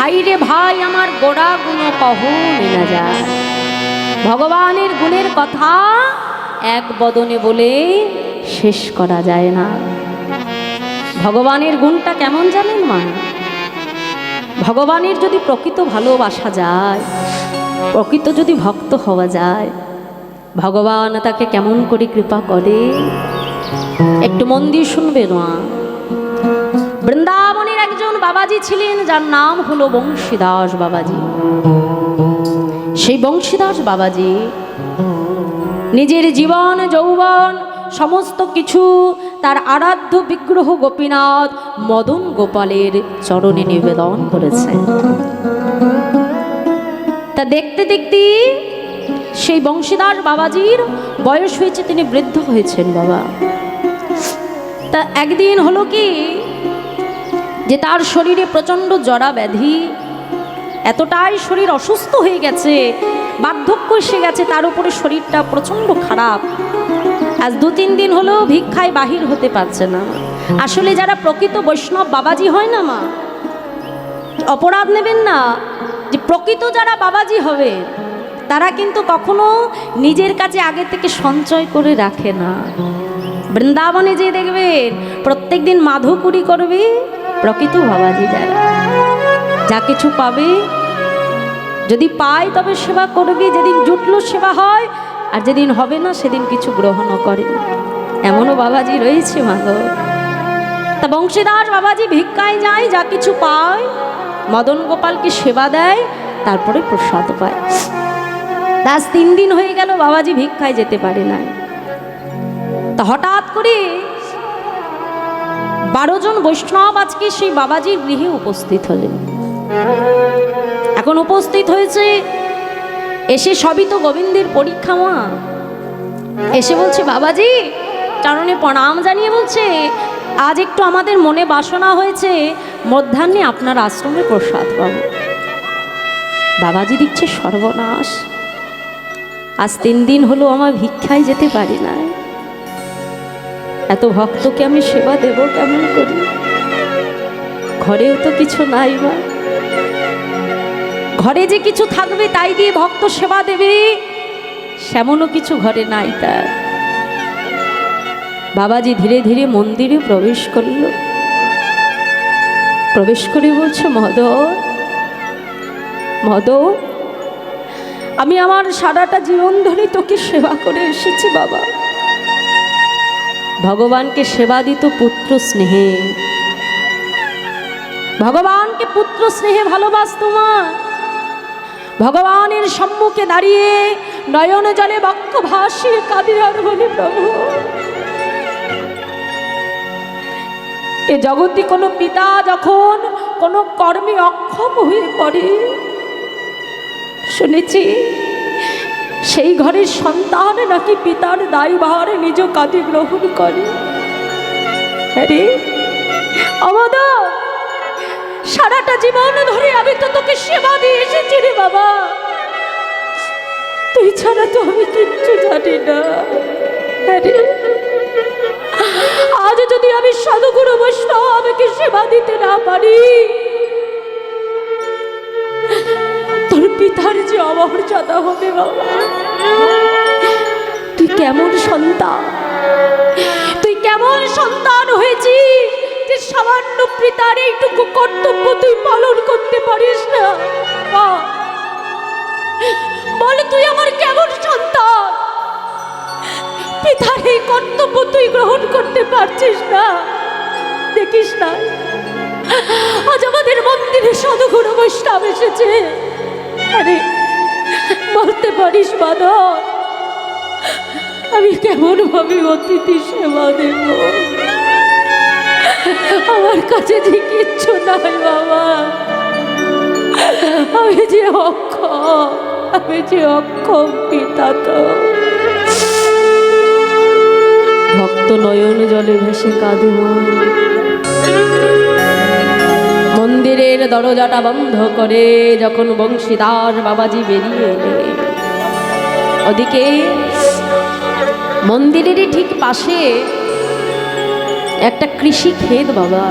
ভাই রে ভাই, আমার গোড়া গুণ কহ না যায়। ভগবানের গুণের কথা এক বদনে বলে শেষ করা যায় না। ভগবানের গুণটা কেমন জানেন মা? ভগবানের যদি প্রকৃত ভালোবাসা যায়, প্রকৃত যদি ভক্ত হওয়া যায়, ভগবান তাকে কেমন করে কৃপা করে? একটু মন দিয়ে শুনবে না বৃন্দাবনের একজন বাবাজি ছিলেন, যার নাম হলো বংশীদাস বাবাজি। সেই বংশীদাস বাবাজি নিজের জীবন, যৌবন, সমস্ত কিছু তার আরাধ্য বিগ্রহ গোপীনাথ মদন গোপালের চরণে নিবেদন করেছেন তা দেখতে দেখতে সেই বংশীদাস বাবাজির বয়স হয়েছে, তিনি বৃদ্ধ হয়েছেন বাবা। তা একদিন হলো কি যে তার শরীরে প্রচণ্ড জরা ব্যাধি, এতটাই শরীর অসুস্থ হয়ে গেছে, বার্ধক্য এসে গেছে, তার উপরে শরীরটা প্রচণ্ড খারাপ। আজ দু তিন দিন হলেও ভিক্ষায় বাহির হতে পারছে না। আসলে যারা প্রকৃত বৈষ্ণব বাবাজি হয় না মা, অপরাধ নেবেন না। যে প্রকৃত যারা বাবাজি হবে, তারা কিন্তু কখনো নিজের কাছে আগে থেকে সঞ্চয় করে রাখে না। বৃন্দাবনে যে দেখবেন প্রত্যেক দিন মাধুকুরি করবে প্রকৃত বাবাজি যারা। যা কিছু পাবে, যদি পায় তবে সেবা করবে, যেদিন জুটলো সেবা হয়, আর যেদিন হবে না সেদিন কিছু গ্রহণও করে। এমনও বাবাজি রয়েছে মাগো তা বংশীদাস বাবাজি ভিক্ষায় যায়, যা কিছু পায়, মদন গোপালকে সেবা দেয়, তারপরে প্রসাদ পায়। দাস তিন দিন হয়ে গেল বাবাজি ভিক্ষায় যেতে পারে না তা হঠাৎ করে বারো জন বৈষ্ণব আজকে সেই বাবাজির গৃহে উপস্থিত হলেন। এখন উপস্থিত হয়েছে, এসে সবই তো গোবিন্দের পরীক্ষা মা। এসে বলছে, বাবাজি, চরণে প্রণাম জানিয়ে বলছে, আজ একটু আমাদের মনে বাসনা হয়েছে, মধ্যাহ্নে আপনার আশ্রমে প্রসাদ পাব। বাবাজি দিচ্ছে সর্বনাশ। আজ তিন দিন হলো আমার ভিক্ষায় যেতে পারি না এত ভক্তকে আমি সেবা দেব কেমন করি? ঘরেও তো কিছু নাই মা। ঘরে যে কিছু থাকবে তাই দিয়ে ভক্ত সেবা দেবে। সেমনও কিছু ঘরে নাই তার। বাবাজি ধীরে ধীরে মন্দিরে প্রবেশ করল। প্রবেশ করে বলছে মদ মদ আমি আমার সারাটা জীবন ধরে তোকে সেবা করে এসেছি বাবা। ভগবানকে সেবা দিত পুত্র স্নেহে। ভগবানকে পুত্র স্নেহে ভালোবাসত মা ভগবানের সম্মুখে দাঁড়িয়ে নয়ন জলে বক্ষ ভাসিয়ে কাঁদে আর বলে, প্রভু, এ জগতে কোনো পিতা যখন কোনো কর্মে অক্ষম হয়ে পড়ে, শুনেছি সেই ঘরের সন্তান নাকি পিতার দায়ভার নিজ কাঁধে গ্রহণ করে? সারাটা জীবন ধরে আমি তো তোকে সেবা দিয়ে এসেছি রে বাবা। তুই ছাড়া তো আমি কিচ্ছু জানি না। আজ যদি আমি সাধুগুরু বৈষ্ণবকে সেবা দিতে না পারি পিতার যে অমর্যাদা হবে বাবা, তুই কেমন সন্তান? তুই কেমন সন্তান হয়েছিস যে সামান্য পিতার এইটুকু কর্তব্য তুই পালন করতে পারিস না? বল তুই আমার কেমন সন্তান? পিতার এই কর্তব্য তুই গ্রহণ করতে পারছিস না? দেখিস না? আজ আমাদের মন্দিরে সাধুগুরু বৈষ্ণব এসেছে। আরে বলতে পারিস মাধব আমি কেমন ভাবে অতিথি সেবা দেব? আমার কাছে যে কিচ্ছু নাই, বাবা। আমি যে অক্ষম, আমি যে অক্ষম পিতা তো। ভক্ত নয়ন জলে ভেসে কাঁদে মা। মন্দিরের দরজাটা বন্ধ করে যখন বংশীদার বাবাজি বেরিয়ে এলে। ওদিকে মন্দিরেরই ঠিক পাশে একটা কৃষি ক্ষেত বাবা।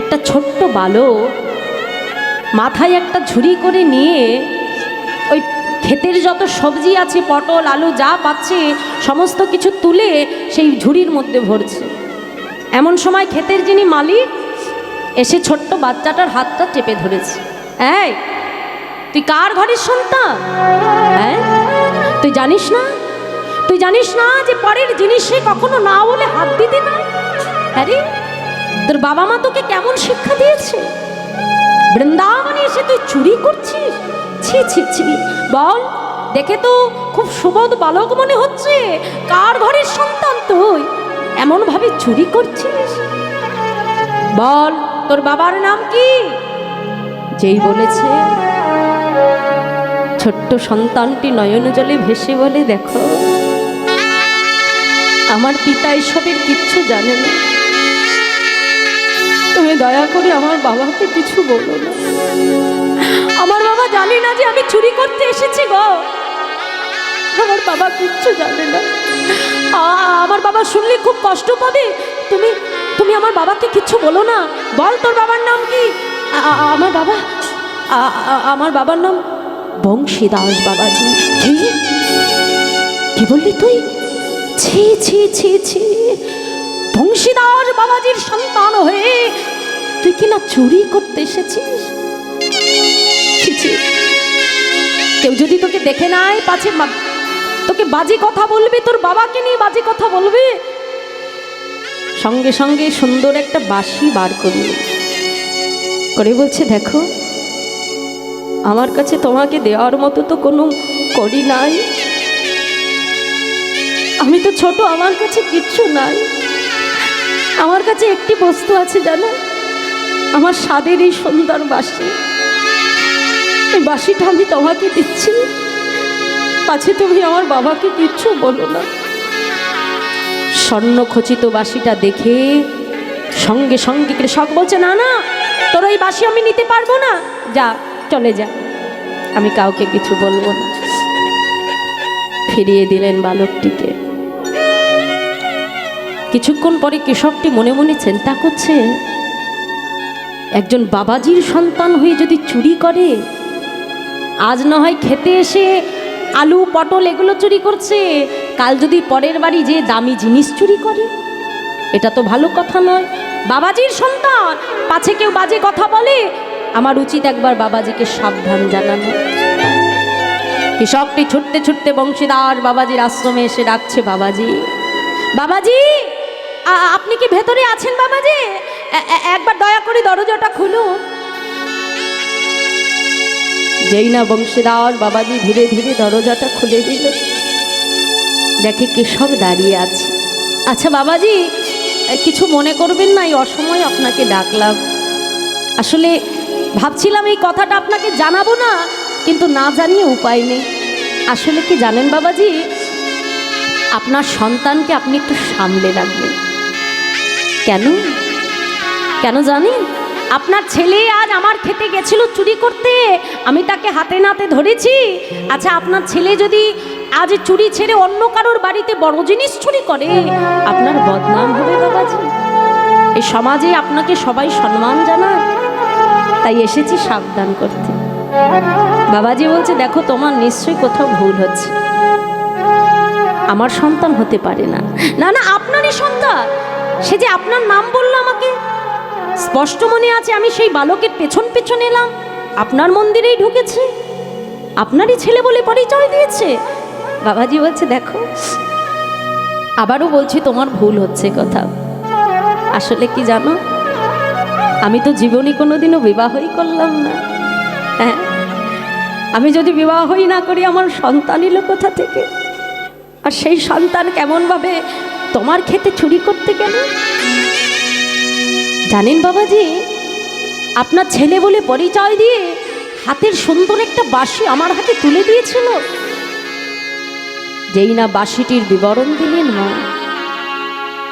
একটা ছোট্ট বালক মাথায় একটা ঝুড়ি করে নিয়ে ওই ক্ষেতের যত সবজি আছে, পটল, আলু যা পাচ্ছে, সমস্ত কিছু তুলে সেই ঝুড়ির মধ্যে ভরছে। এমন সময় ক্ষেতের যিনি মালিক এসে ছোট্ট বাচ্চাটার হাতটা চেপে ধরেছে। এই, তুই কার ঘরের সন্তান? হ্যাঁ? তুই জানিস না? তুই জানিস না যে পরের জিনিসে কখনো না বলে হাত দিতে না? আরে তোর বাবা মা তোকে কেমন শিক্ষা দিয়েছে? বৃন্দাবনে এসে তুই চুরি করছিস? ছি ছি ছি বল, দেখে তো খুব সুবোধ বালক মনে হচ্ছে। কার ঘরের সন্তান তুই? এমন ভাবে চুরি করছিস? বল তোর বাবার নাম কি? যেই বলেছে, ছোট্ট সন্তানটি নয়ন জলে ভেসে বলে, দেখো, আমার পিতা এসবের কিচ্ছু জানে না। তুমি দয়া করে আমার বাবাকে কিছু বলো না। আমার বাবা জানে না যে আমি চুরি করতে এসেছি গো। আমার বাবা কিচ্ছু জানে না। আমার বাবা শুনলে খুব কষ্ট পাবে। তুমি তুমি আমার বাবাকে কিচ্ছু বলো না। বল তোর বাবার নাম কি? আমার বাবা? আমার বাবার নাম বংশীদাস বাবাজি। কি বললি তুই? ছি ছি ছি ছি। বংশীদাস বাবাজির সন্তান হয়ে তুই কি না চুরি করতে এসেছিস। কেউ যদি তোকে দেখে নাই পাছে তোকে বাজে কথা বলবে, তোর বাবাকে নিয়ে বাজে কথা বলবে? সঙ্গে সঙ্গে সুন্দর একটা বাঁশি বার করবে করে বলছে, দেখো, আমার কাছে তোমাকে দেওয়ার মতো তো কোনো করি নাই। আমি তো ছোট, আমার কাছে কিচ্ছু নাই। আমার কাছে একটি বস্তু আছে, জানো? আমার স্বাদের এই সুন্দর বাসি এই বাঁশিটা আমি তোমাকে দিচ্ছি। পাছে তুমি আমার বাবাকে কিচ্ছু বলো না। স্বর্ণ খচিত বাঁশিটা দেখে সঙ্গে সঙ্গে কৃষক বলছে, না না, তোর ওই বাসি আমি নিতে পারব না। যা, চলে যা। আমি কাউকে কিছু বলব না। ফিরিয়ে দিলেন বালকটিকে। কিছুক্ষণ পরে কৃষকটি মনে মনে চিন্তা করছে, একজন বাবাজির সন্তান হয়ে যদি চুরি করে, আজ না হয় খেতে এসে আলু, পটল এগুলো চুরি করছে কাল যদি পরের বাড়ি যে দামি জিনিস চুরি করে, এটা তো ভালো কথা নয়। বাবাজির সন্তান, পাছে কেউ বাজে কথা বলে, আমার উচিত একবার বাবাজিকে সাবধান জানানো। কৃষকটি ছুটতে ছুটতে বংশীদার বাবাজির আশ্রমে এসে ডাকছে, বাবাজি বাবাজি আপনি কি ভেতরে আছেন বাবাজি? একবার দয়া করে দরজাটা খুলুন। যেই না বংশীদার বাবাজি ধীরে ধীরে দরজাটা খুলে দিল। দেখে কৃষক দাঁড়িয়ে আছে। আচ্ছা বাবাজি কিছু মনে করবেন না, এই অসময়ে আপনাকে ডাকলাম। আসলে ভাবছিলাম এই কথাটা আপনাকে জানাব না, কিন্তু না জানিয়ে উপায় নেই। আসলে কি জানেন বাবাজি, আপনার সন্তানকে আপনি একটু সামলে রাখবেন। কেন? কেন জানেন আপনার ছেলে আজ আমার খেতে গেছিল চুরি করতে, আমি তাকে হাতে নাতে ধরেছি। আচ্ছা আপনার ছেলে যদি আজ চুরি ছেড়ে অন্য কারোর বাড়িতে বড় জিনিস চুরি করে। আপনার বদনাম হবে বাবাজি। এই সমাজে আপনাকে সবাই সম্মান জানায়, তাই এসেছি সাবধান করতে। বাবাজি বলছে, দেখো, তোমার নিশ্চয়ই কোথাও ভুল হচ্ছে। আমার সন্তান হতে পারে না। না না, আপনারই সন্তান। সে যে আপনার নাম বলল আমাকে, স্পষ্ট মনে আছে, আমি সেই বালকের পেছন পেছন এলাম। আপনার মন্দিরেই ঢুকেছে। আপনারই ছেলে বলে পরিচয় দিয়েছে। বাবাজি বলছে, দেখো, আবারও বলছি তোমার ভুল হচ্ছে কথা। আসলে কি জানো? আমি তো জীবনে কোনোদিনও বিবাহই করলাম না। হ্যাঁ? আমি যদি বিবাহই না করি, আমার সন্তান এলো কোথা থেকে? আর সেই সন্তান কেমনভাবে তোমার খেতে চুরি করতে গেল? জানেন বাবাজি, আপনার ছেলে বলে পরিচয় দিয়ে হাতের সুন্দর একটা বাঁশি আমার হাতে তুলে দিয়েছিল। যেই না বাঁশিটির বিবরণ দিলেন মা।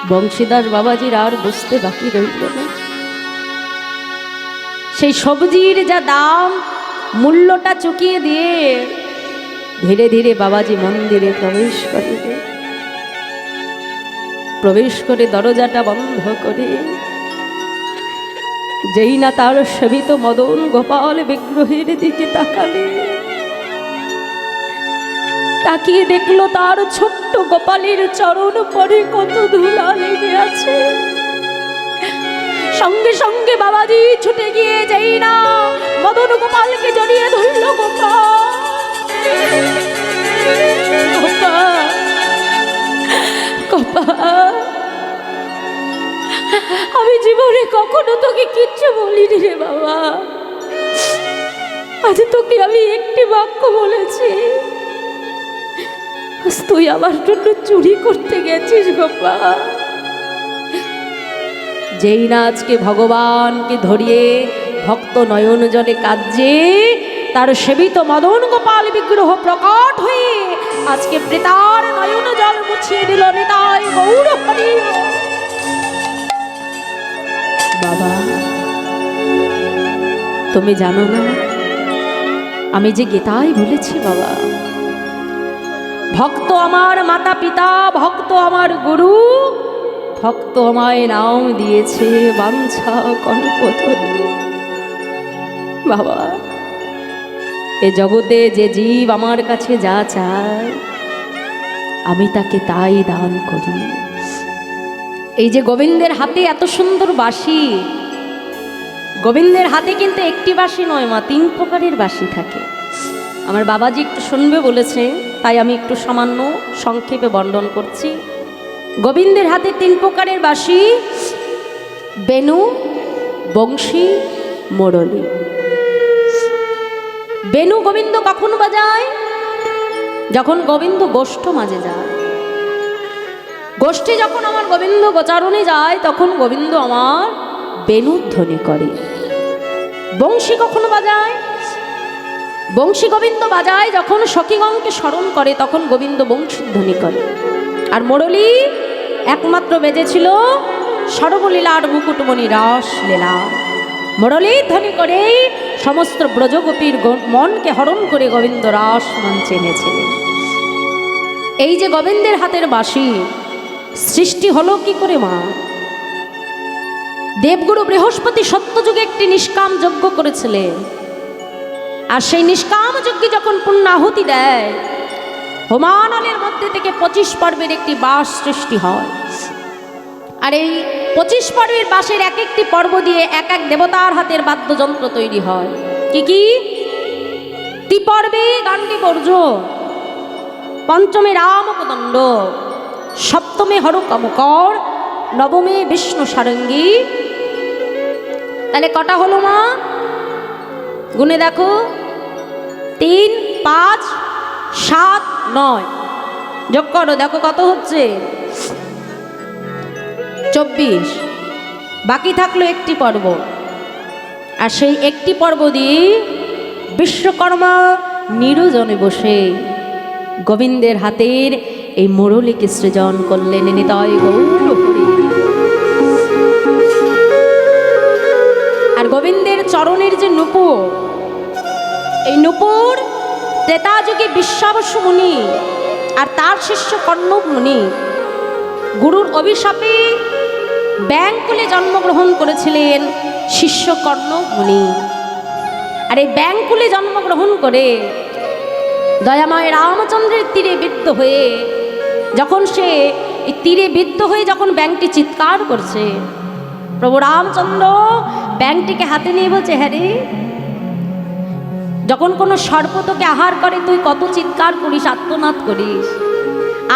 বংশীদাস বাবাজির আর বুঝতে বাকি রইল না। সেই সবজির যা দাম, মূল্যটা চুকিয়ে দিয়ে ধীরে ধীরে বাবাজি মন্দিরে প্রবেশ করিবে প্রবেশ করে দরজাটা বন্ধ করে। যেই না তার সেবিত মদন গোপাল বিগ্রহের দিকে তাকালে তাকিয়ে দেখল তার ছোট্ট গোপালের চরণ পরে কত ধুলা লেগে আছে। সঙ্গে সঙ্গে বাবাজি ছুটে গিয়ে যাই না মদন গোপালকে জড়িয়ে ধরল গোপাল আমি জীবনে কখনো তোকে কিচ্ছু বলিনি রে বাবা। আজ তোকে আমি একটি বাক্য বলেছি। আজ তুই আমার জন্য চুরি করতে গেছিস, গোপাল। যেই না আজকে ভগবানকে ধরিয়ে ভক্ত নয়ন জলে কাজে তার সেবিত মদন গোপাল বিগ্রহ প্রকট হয়ে আজকে প্রেতার নয়ন জল মুছিয়ে দিল নিতাই গৌর হরি বাবা, তুমি জানো না, আমি যে গীতায় বলেছি বাবা ভক্ত আমার মাতা পিতা, ভক্ত আমার গুরু, ভক্ত আমায় নাম দিয়েছে বাঞ্ছা কল্পতরু। বাবা, এ জগতে যে জীব আমার কাছে যা চায়, আমি তাকে তাই দান করি। এই যে গোবিন্দের হাতে এত সুন্দর বাঁশি, গোবিন্দের হাতে কিন্তু একটি বাঁশি নয় মা, তিন প্রকারের বাঁশি থাকে। আমার বাবাজি একটু শুনবে বলেছে তাই আমি একটু সামান্য সংক্ষেপে বর্ণন করছি। গোবিন্দের হাতে তিন প্রকারের বাসি বেনু, বংশী, মোরলী। বেনু গোবিন্দ কখন বাজায়? যখন গোবিন্দ গোষ্ঠ মাঝে যায়। গোষ্ঠী যখন আমার গোবিন্দ গোচারণে যায়, তখন গোবিন্দ আমার বেনুধ্বনি করে। বংশী কখনো বাজায়? বংশী গোবিন্দ বাজায় যখন সখীগণকে স্মরণ করে, তখন গোবিন্দ বংশীধ্বনি করে আর মোরলী একমাত্র বেজেছিল সর্বলীলার মুকুটমণি রাস লীলা। মোরলী ধ্বনি করে সমস্ত ব্রজগোপীর মনকে হরণ করে গোবিন্দ রাস মঞ্চে এনেছিলেন। এই যে গোবিন্দের হাতের বাঁশি, সৃষ্টি হলো কি করে মা? দেবগুরু বৃহস্পতি সত্যযুগে একটি নিষ্কাম যজ্ঞ করেছিলেন। আর সেই নিষ্কাম যজ্ঞে যখন পুণ্যাহুতি দেয়, হোমানলের মধ্যে থেকে পঁচিশ পর্বের একটি বাস সৃষ্টি হয়। আর এই পঁচিশ পর্বের বাসের এক একটি পর্ব দিয়ে এক এক দেবতার হাতের বাদ্যযন্ত্র তৈরি হয়। কি কি? ত্রিপর্বে গান্ডি বর্জ পঞ্চমে রামকদণ্ড, সপ্তমে হরকমকর, নবমে বিষ্ণু সারঙ্গী তাহলে কটা হলো মা? গুনে দেখো। তিন, পাঁচ, সাত, নয়। যোগ করো, দেখো কত হচ্ছে। চব্বিশ। বাকি থাকল একটি পর্ব। আর সেই একটি পর্ব দিয়ে বিশ্বকর্মা নিরজনে বসে গোবিন্দের হাতের এই মুরলীকে সৃজন করলেন নিতাই গৌর আর গোবিন্দের চরণের যে নুপুর নুপুর ত্রেতাযুগে বিশ্বাবসু মুনি আর তার শিষ্য কর্ণব মুনি। গুরুর অভিশাপে ব্যাংকুলে জন্মগ্রহণ করেছিলেন শিষ্য কর্ণব মুনি। আর এই ব্যাংকুলে জন্মগ্রহণ করে দয়াময় রামচন্দ্রের তীরে বিদ্ধ হয়ে যখন সে এই তীরে বিদ্ধ হয়ে যখন ব্যাংকটি চিৎকার করছে, প্রভু রামচন্দ্র, ব্যাংকটিকে হাতে নিয়ে বলছে হ্যাঁ রে যখন কোনো সর্প তোকে আহার করে, তুই কত চিৎকার করিস, আত্মনাদ করিস।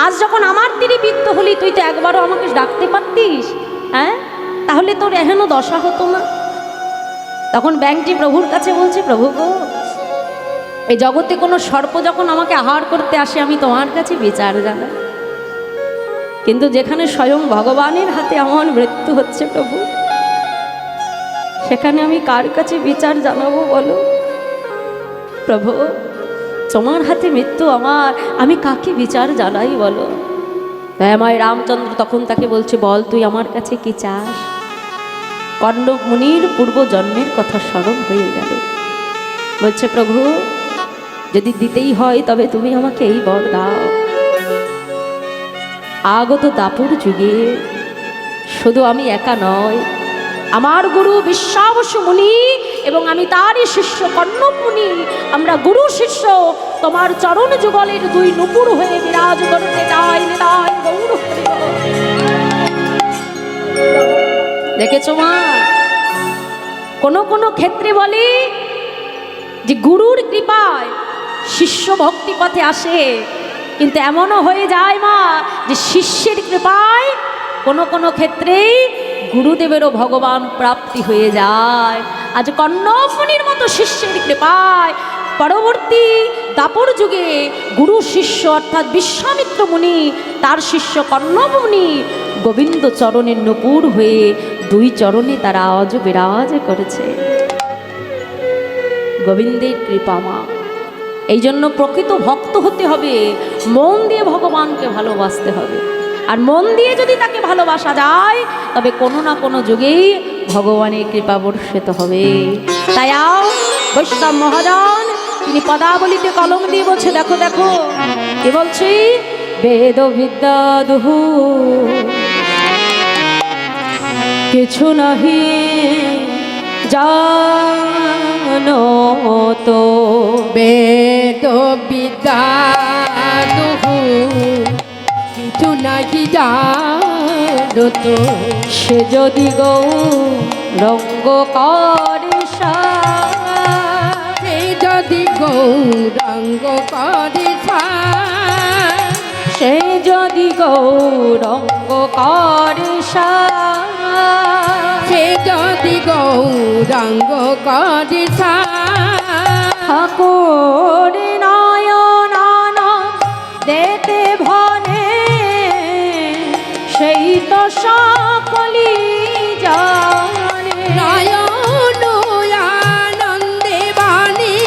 আজ যখন আমার তীরে বৃত্ত হলি, তুই তো একবারও আমাকে ডাকতে পারতিস হ্যাঁ? তাহলে তোর এহেন দশা হতো না। তখন ব্যাংকটি প্রভুর কাছে বলছে, প্রভু গো, এই জগতে কোনো সর্প যখন আমাকে আহার করতে আসে, আমি তোমার কাছে বিচার জানাই। কিন্তু যেখানে স্বয়ং ভগবানের হাতে আমার মৃত্যু হচ্ছে প্রভু, সেখানে আমি কার কাছে বিচার জানাব বলো? প্রভু, তোমার হাতে মৃত্যু আমার। আমি কাকে বিচার জানাই বলো? তাই রামচন্দ্র তখন তাকে বলছে, বল তুই আমার কাছে কি চাস? মুনির পূর্ব জন্মের কথা স্মরণ হয়ে গেল। বলছে, প্রভু, যদি দিতেই হয় তবে তুমি আমাকে এই বর দাও। আগত দাপুর যুগে শুধু আমি একা নয় আমার গুরু বিশ্বাবসু মুনি এবং আমি তারই শিষ্য, কর্ণমুনি। আমরা গুরু শিষ্য। তোমার চরণ যুগলের দুই নুপুর হয়ে বিরাজ করতে নিতাই, গৌর দেখেছ মা? কোন কোন ক্ষেত্রে বলে যে গুরুর কৃপায় শিষ্য ভক্তি পথে আসে। কিন্তু এমনও হয়ে যায় মা, যে শিষ্যের কৃপায় কোনো কোনো ক্ষেত্রেই গুরুদেবেরও ভগবান প্রাপ্তি হয়ে যায়। আজ কর্ণফণির মতো শিষ্যের কৃপায় পরবর্তী দাপর যুগে গুরু শিষ্য অর্থাৎ বিশ্বামিত্র মুনি, তার শিষ্য কর্ণমুনি গোবিন্দ চরণের নপুর হয়ে দুই চরণে তারা আজ বিরাজ করেছে। গোবিন্দের কৃপা মা। এই জন্য প্রকৃত ভক্ত হতে হবে, মন দিয়ে ভগবানকে ভালোবাসতে হবে। আর মন দিয়ে যদি তাকে ভালোবাসা যায়, তবে কোনো না কোনো যুগেই ভগবানের কৃপা বর্ষিত হবে। তাই আও বৈষ্ণব মহাজন, তিনি পদাবলিতে কলম দিয়ে বলছে, দেখো দেখো, কি বলছি? বেদ বিদ্যা দুহু। কিছু নাহি জানো তো বেদ বিদ্যা কিছু নাকি জানো তো, সে যদি গৌ রঙ্গ করে সে যদি গৌরঙ্গ করে সে যদি গৌ রঙ্গ করে সে যদি গৌরঙ্গ করে ঠাকুর সকলি জানে। নয়ন আনন্দে বাণী।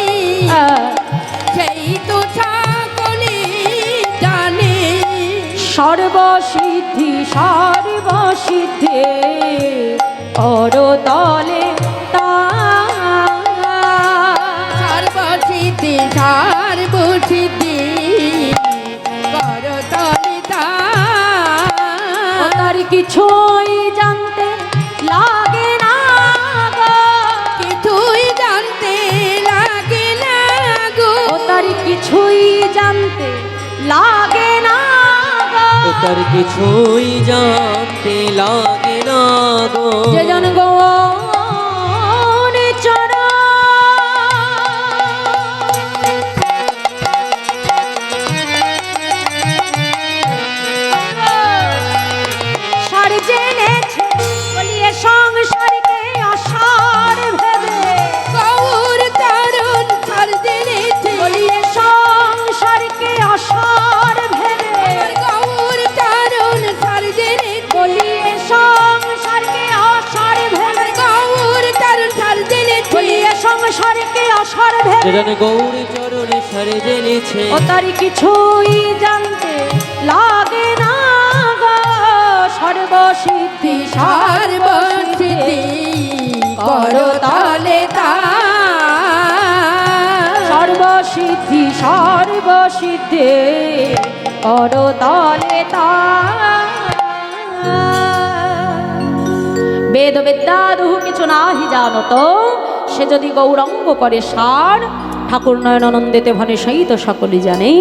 সেই তো সকলে জানে। সর্বসিদ্ধি সর্বসিদ্ধি করতলে তা সর্বসিদ্ধি সর্বসিদ্ধি। তার কিছুই জানতে লাগে না গো। কিছুই জানতে লাগে না গো। তার কিছুই জানতে লাগে না তার কিছুই জানতে লাগে না গো। যে জন গৌর তার কিছুই জানতে লাগে না সর্বসিদ্ধি সর্বসিদ্ধি করতলে তা। সর্বসিদ্ধি সর্বসিদ্ধি করতলে তা। বেদ বিদ্যাদুহু কিছু নাহি জানত সে যদি গৌরঙ্গ করে সার, ঠাকুর নয়নানন্দেতে ভনে সহিত সকলে জানে,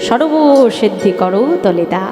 সর্বসিদ্ধি করো তলে তা